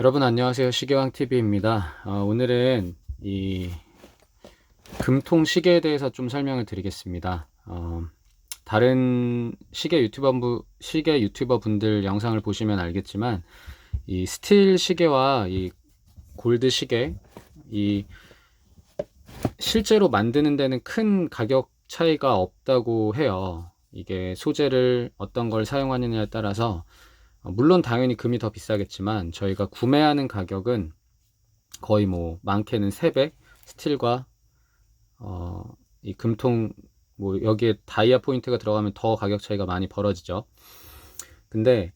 여러분 안녕하세요 시계왕 TV입니다. 어, 오늘은 이 금통 시계에 대해서 좀 설명을 드리겠습니다. 어, 다른 시계 유튜버 분 시계 유튜버 분들 영상을 보시면 알겠지만 이 스틸 시계와 이 골드 시계 이 실제로 만드는 데는 큰 가격 차이가 없다고 해요. 이게 소재를 어떤 걸 사용하느냐에 따라서 어, 물론 당연히 금이 더 비싸겠지만 저희가 구매하는 가격은 거의 뭐 많게는 3배 스틸과 어, 이 금통 뭐 여기에 다이아 포인트가 들어가면 더 가격 차이가 많이 벌어지죠. 근데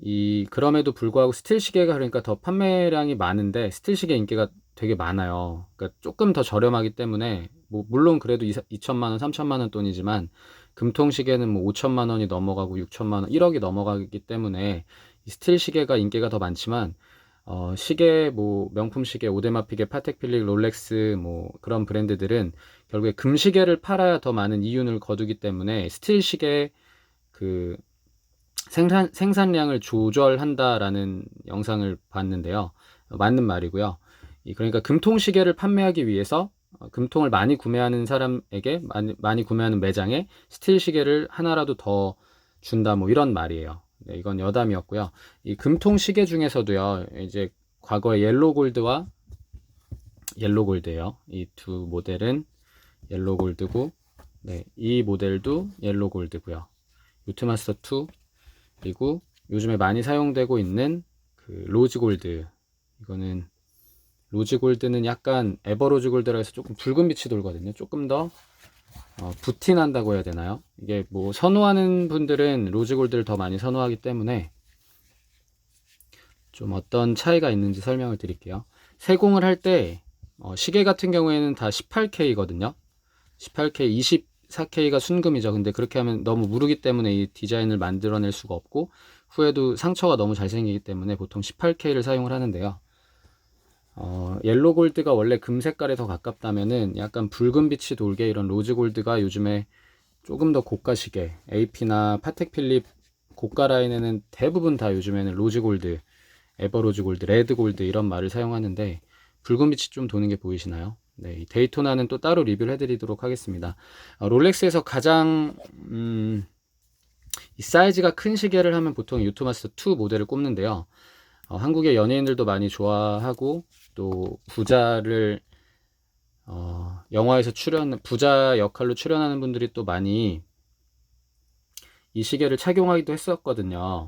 이 그럼에도 불구하고 스틸 시계가 그러니까 더 판매량이 많은데 스틸 시계 인기가 되게 많아요. 그러니까 조금 더 저렴하기 때문에 뭐 물론 그래도 2천만 원, 3천만 원 돈이지만 금통 시계는 뭐 5천만 원이 넘어가고 6천만 원, 1억이 넘어가기 때문에 이 스틸 시계가 인기가 더 많지만 어, 시계 뭐 명품 시계, 오데마 피게, 파텍 필릭, 롤렉스 뭐 그런 브랜드들은 결국에 금 시계를 팔아야 더 많은 이윤을 거두기 때문에 스틸 시계 그 생산 생산량을 조절한다라는 영상을 봤는데요. 어, 맞는 말이고요. 이 그러니까 금통 시계를 판매하기 위해서 어, 금통을 많이 구매하는 사람에게 많이, 많이 구매하는 매장에 스틸 시계를 하나라도 더 준다 뭐 이런 말이에요. 네, 이건 여담이었고요. 이 금통 시계 중에서도요. 이제 과거의 옐로 골드와 옐로 골드예요. 이 두 모델은 옐로 골드고 네, 이 모델도 옐로 골드고요. 유트마스터 2 그리고 요즘에 많이 사용되고 있는 그 로즈 골드 이거는 로즈 골드는 약간 에버로즈 골드라 해서 조금 붉은 빛이 돌거든요. 조금 더 어, 부티난다고 해야 되나요? 이게 뭐 선호하는 분들은 로즈 골드를 더 많이 선호하기 때문에 좀 어떤 차이가 있는지 설명을 드릴게요. 세공을 할때 어, 시계 같은 경우에는 다 18K거든요. 18K, 24K가 순금이죠. 근데 그렇게 하면 너무 무르기 때문에 이 디자인을 만들어낼 수가 없고 후에도 상처가 너무 잘 생기기 때문에 보통 18K를 사용을 하는데요. 어, 옐로 골드가 원래 금 색깔에 더 가깝다면은 약간 붉은 빛이 돌게 이런 로즈 골드가 요즘에 조금 더 고가 시계 AP나 파텍 필립 고가 라인에는 대부분 다 요즘에는 로즈 골드, 에버로즈 골드, 레드 골드 이런 말을 사용하는데 붉은 빛이 좀 도는 게 보이시나요? 네, 이 데이토나는 또 따로 리뷰를 해드리도록 하겠습니다. 어, 롤렉스에서 가장 음, 이 사이즈가 큰 시계를 하면 보통 유투마스터 2 모델을 꼽는데요. 어, 한국의 연예인들도 많이 좋아하고 또 부자를 어, 영화에서 출연 부자 역할로 출연하는 분들이 또 많이 이 시계를 착용하기도 했었거든요.